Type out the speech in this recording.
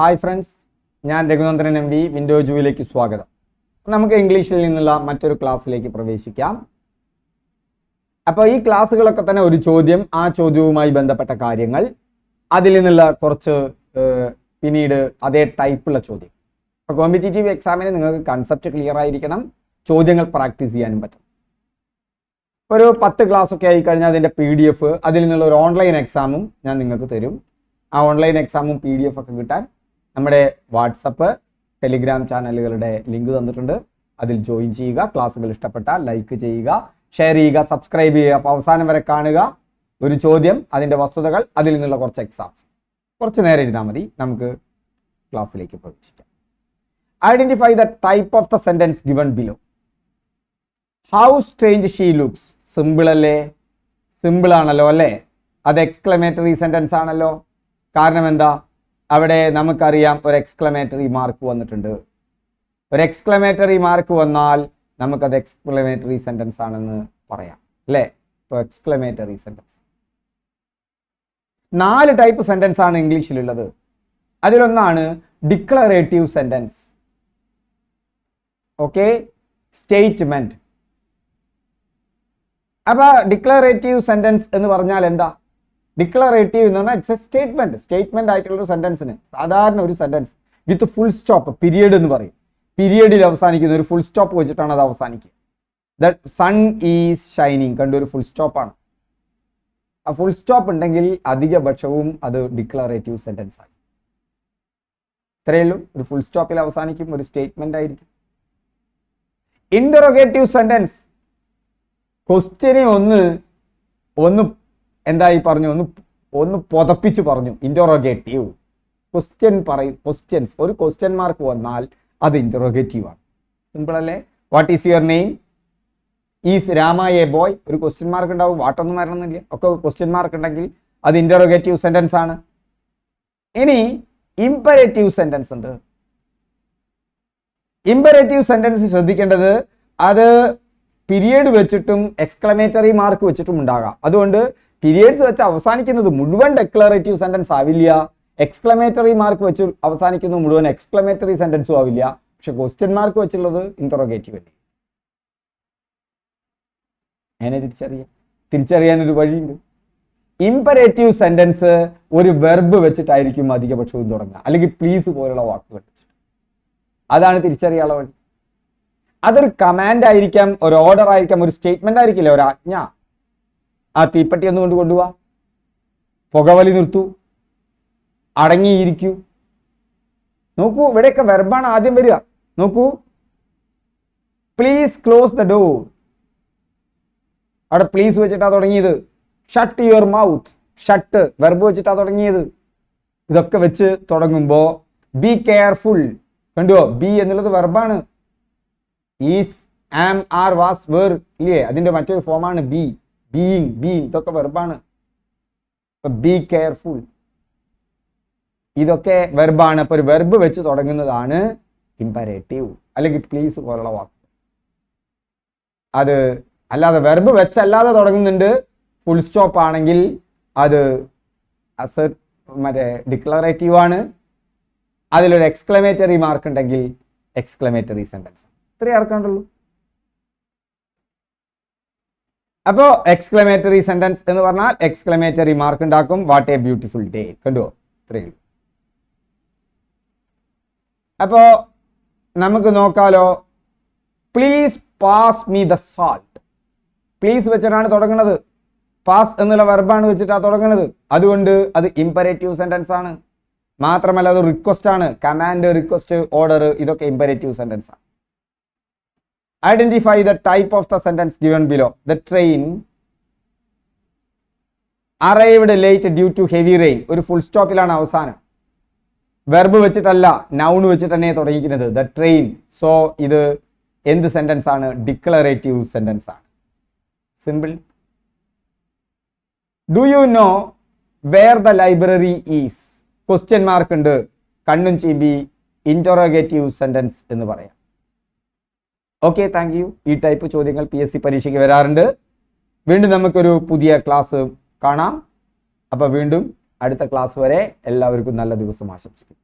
Hi friends ഞാൻ Raghunandran M V window ജൂയിലേക്ക് സ്വാഗതം. നമുക്ക് ഇംഗ്ലീഷിൽ നിന്നുള്ള മറ്റൊരു ക്ലാസ്സിലേക്ക് പ്രവേശിക്കാം. അപ്പോൾ ഈ ക്ലാസ്സുകളൊക്കെ തന്നെ ഒരു ചോദ്യം ആ ചോദ്യവുമായി ബന്ധപ്പെട്ട കാര്യങ്ങൾ. അതിൽ നിന്നുള്ള കുറച്ച് പിന്നീട് അതേ ടൈപ്പുള്ള ചോദ്യം. അപ്പോൾ കോമ്പറ്റേറ്റീവ് എക്സാമിന് നിങ്ങൾക്ക് കൺസെപ്റ്റ് ക്ലിയർ ആയിരിക്കണം. ചോദ്യങ്ങൾ പ്രാക്ടീസ് ചെയ്യാനും പറ്റും. ഒരു പത്ത് ക്ലാസ് ഒക്കെ ആയി കഴിഞ്ഞാൽ അതിന്റെ പി ഡി എഫ് അതിൽ നിന്നുള്ള ഒരു ഓൺലൈൻ എക്സാമും ഞാൻ നിങ്ങൾക്ക് തരും. ആ ഓൺലൈൻ എക്സാമും പി ഡി എഫ് ഒക്കെ കിട്ടാൻ നമ്മുടെ വാട്സപ്പ് ടെലിഗ്രാം ചാനലുകളുടെ ലിങ്ക് തന്നിട്ടുണ്ട്. അതിൽ ജോയിൻ ചെയ്യുക ക്ലാസ്സുകൾ ഇഷ്ടപ്പെട്ട ലൈക്ക് ചെയ്യുക ഷെയർ ചെയ്യുക സബ്സ്ക്രൈബ് ചെയ്യുക. അപ്പോൾ അവസാനം വരെ കാണുക. ഒരു ചോദ്യം അതിന്റെ വസ്തുതകൾ അതിൽ നിന്നുള്ള കുറച്ച് എക്സാംസ് കുറച്ച് നേരെ ഇരുന്നാൽ മതി. നമുക്ക് ക്ലാസ്സിലേക്ക് പ്രവേശിക്കാം. Identify the type of the sentence given below how strange she looks simple അല്ലേ? സിമ്പിൾ ആണല്ലോ അല്ലേ? അത് എക്സ്ക്ലമേറ്ററി സെന്റൻസ് ആണല്ലോ. കാരണം എന്താ? അവിടെ നമുക്കറിയാം ഒരു എക്സ്ക്ലമേറ്ററി മാർക്ക് വന്നിട്ടുണ്ട്. ഒരു എക്സ്ക്ലമേറ്ററി മാർക്ക് വന്നാൽ നമുക്കത് എക്സ്ക്ലമേറ്ററി സെന്റൻസ് ആണെന്ന് പറയാം അല്ലേ? ഇപ്പോൾ എക്സ്ക്ലമേറ്ററി സെന്റൻസ് നാല് ടൈപ്പ് സെന്റൻസ് ആണ് ഇംഗ്ലീഷിലുള്ളത്. അതിലൊന്നാണ് ഡിക്ലറേറ്റീവ് സെന്റൻസ് ഓക്കെ സ്റ്റേറ്റ്മെന്റ് അപ്പോൾ ഡിക്ലറേറ്റീവ് സെന്റൻസ് എന്ന് പറഞ്ഞാൽ എന്താ? ഡിക്ലറേറ്റീവ് എന്ന് പറഞ്ഞാൽ ഇറ്റ്സ് എ സ്റ്റേറ്റ്മെന്റ് സ്റ്റേറ്റ്മെന്റ് ആയിട്ടുള്ള ഒരു സെന്റൻസിന് സാധാരണ ഒരു sentence with full stop period എന്ന് പറയും. പീരിയഡിൽ അവസാനിക്കുന്ന ഒരു ഫുൾ സ്റ്റോപ്പ് വെച്ചിട്ടാണ് അത് അവസാനിക്കുക. ദ സൺ ഈസ് ഷൈനിങ് കണ്ട ഒരു ഫുൾ സ്റ്റോപ്പാണ് ആ ഫുൾ സ്റ്റോപ്പ് ഉണ്ടെങ്കിൽ അധികപക്ഷവും അത് ഡിക്ലറേറ്റീവ് സെന്റൻസ് ആയി. ഇത്രയേ ഉള്ളൂ. ഒരു ഫുൾ സ്റ്റോപ്പിൽ അവസാനിക്കും. ഒരു സ്റ്റേറ്റ്മെന്റ് ആയിരിക്കും. ഇൻഡറോഗേറ്റീവ് സെന്റൻസ് ക്വസ്റ്റ്യനെ ഒന്ന് ഒന്ന് എന്തായി പറഞ്ഞു? ഒന്ന് ഒന്ന് പൊതപ്പിച്ചു പറഞ്ഞു. ഇന്ററോഗേറ്റീവ് ക്വസ്റ്റ്യൻ പറയും ക്വസ്റ്റ്യൻസ് ഒരു ക്വസ്റ്റ്യൻ മാർക്ക് വന്നാൽ അത് ഇന്ററോഗേറ്റീവ് ആണ്. സിമ്പിൾ അല്ലേ? What is your name is Rama a boy ഒരു ക്വസ്റ്റ്യൻ മാർക്ക് ഉണ്ടാവും. വാട്ടൊന്നും വരണമെന്നില്ല. ഒക്കെ ക്വസ്റ്റ്യൻ മാർക്ക് ഉണ്ടെങ്കിൽ അത് ഇന്ററോഗേറ്റീവ് സെന്റൻസ് ആണ്. ഇനി ഇമ്പരേറ്റീവ് സെന്റൻസ് ഉണ്ട്. ഇമ്പരേറ്റീവ് സെന്റൻസ് ശ്രദ്ധിക്കേണ്ടത് അത് പീരിയഡ് വെച്ചിട്ടും എക്സ്ക്ലമേറ്ററി മാർക്ക് വെച്ചിട്ടും ഉണ്ടാകാം. അതുകൊണ്ട് പീരിയഡ്സ് വെച്ച് അവസാനിക്കുന്നത് മുഴുവൻ ഡെക്ലറേറ്റീവ് സെന്റൻസ് ആവില്ല. എക്സ്ക്ലമേറ്ററി മാർക്ക് വെച്ച് അവസാനിക്കുന്നത് മുഴുവൻ എക്സ്ക്ലമേറ്ററി സെന്റൻസും ആവില്ല. പക്ഷെ ക്വസ്റ്റ്യൻ മാർക്ക് വെച്ചുള്ളത് ഇന്ററോഗേറ്റീവ് അല്ലേ? എങ്ങനെ തിരിച്ചറിയാം? തിരിച്ചറിയാൻ ഒരു വഴിയുണ്ട്. ഇമ്പരേറ്റീവ് സെന്റൻസ് ഒരു വെർബ് വെച്ചിട്ടായിരിക്കും അധികപക്ഷവും തുടങ്ങുക. അല്ലെങ്കിൽ പ്ലീസ് പോലുള്ള വാക്കുകൾ അതാണ് തിരിച്ചറിയാനുള്ള വഴി. അതൊരു കമാൻഡ് ആയിരിക്കാം ഒരു ഓർഡർ ആയിരിക്കാം ഒരു സ്റ്റേറ്റ്മെന്റ് ആയിരിക്കില്ല ഒരു ആജ്ഞ. ആ തീപ്പെട്ടി ഒന്ന് കൊണ്ട് കൊണ്ടുപോവാ പുകവലി നിർത്തൂ. അടങ്ങിയിരിക്കൂ. നോക്കൂ ഇവിടെയൊക്കെ വെർബാണ് ആദ്യം വരിക. നോക്കൂ. പ്ലീസ് ക്ലോസ് ദ ഡോർ അവിടെ പ്ലീസ് വെച്ചിട്ടാ തുടങ്ങിയത്. Shut your mouth shut verb വെച്ചിട്ടാ തുടങ്ങിയത്. ഇതൊക്കെ വെച്ച് തുടങ്ങുമ്പോൾ ബി കെയർഫുൾ കണ്ടുവോ ബി എന്നുള്ളത് വെർബാണ് is am are was were ഇല്ലേ? അതിന്റെ മറ്റൊരു ഫോമാണ് ബി ബീയിങ് ബീയിങ് ഇതൊക്കെ വെർബാണ് ബി കെയർഫുൾ ഇതൊക്കെ വെർബാണ് അപ്പൊ ഒരു വെർബ് വെച്ച് തുടങ്ങുന്നതാണ് ഇമ്പരേറ്റീവ് അല്ലെങ്കിൽ പ്ലീസ് പോലുള്ള വാക്ക്. അത് അല്ലാതെ വെർബ് വെച്ചല്ലാതെ തുടങ്ങുന്നുണ്ട്. ഫുൾ സ്റ്റോപ്പ് ആണെങ്കിൽ അത് അസ മറ്റേ ഡിക്ലറേറ്റീവ് ആണ്. അതിലൊരു എക്സ്ക്ലമേറ്ററി മാർക്ക് ഉണ്ടെങ്കിൽ എക്സ്ക്ലമേറ്ററി സെന്റൻസ് ഇത്രയും ആർക്കാണ്ടുള്ളൂ അപ്പോ എക്സ്ക്ലമേറ്ററി സെന്റൻസ് എന്ന് പറഞ്ഞാൽ എക്സ്ക്ലമേറ്ററി മാർക്ക് ഉണ്ടാക്കും. വാട്ട് എ ബ്യൂട്ടിഫുൾ ഡേ കണ്ടുവോ ഇത്രയേ അപ്പോ നമുക്ക് നോക്കാലോ. Please pass me the salt please വെച്ചിട്ടാണ് തുടങ്ങുന്നത്. പാസ് എന്നുള്ള വെർബാണ് വെച്ചിട്ടാണ് തുടങ്ങുന്നത്. അതുകൊണ്ട് അത് ഇമ്പരേറ്റീവ് സെന്റൻസ് ആണ്. മാത്രമല്ല അത് റിക്വസ്റ്റ് ആണ്. കമാൻഡ് റിക്വസ്റ്റ് ഓർഡർ ഇതൊക്കെ ഇമ്പരേറ്റീവ് സെന്റൻസ് ആണ്. Identify the type of the sentence given below the train arrived late due to heavy rain ഒരു ഫുൾ സ്റ്റോപ്പിലാണ് അവസാനം. വെർബ് വെച്ചിട്ടല്ല നൗൺ വെച്ചിട്ട് തന്നെ തുടങ്ങിക്കുന്നത് ദ ട്രെയിൻ സോ ഇത് എന്ത് സെന്റൻസ് ആണ്? ഡിക്ലറേറ്റീവ് സെന്റൻസ് ആണ്. Simple do you know where the library is question mark ഉണ്ട്. കണ്ണും ചീമ്പി ഇന്ററോഗേറ്റീവ് സെന്റൻസ് എന്ന് പറയാം. ഓക്കെ താങ്ക് യു ഈ ടൈപ്പ് ചോദ്യങ്ങൾ പി എസ് സി പരീക്ഷയ്ക്ക് വരാറുണ്ട്. വീണ്ടും നമുക്കൊരു പുതിയ ക്ലാസ് കാണാം. അപ്പോൾ വീണ്ടും അടുത്ത ക്ലാസ് വരെ എല്ലാവർക്കും നല്ല ദിവസം ആശംസിക്കുന്നു.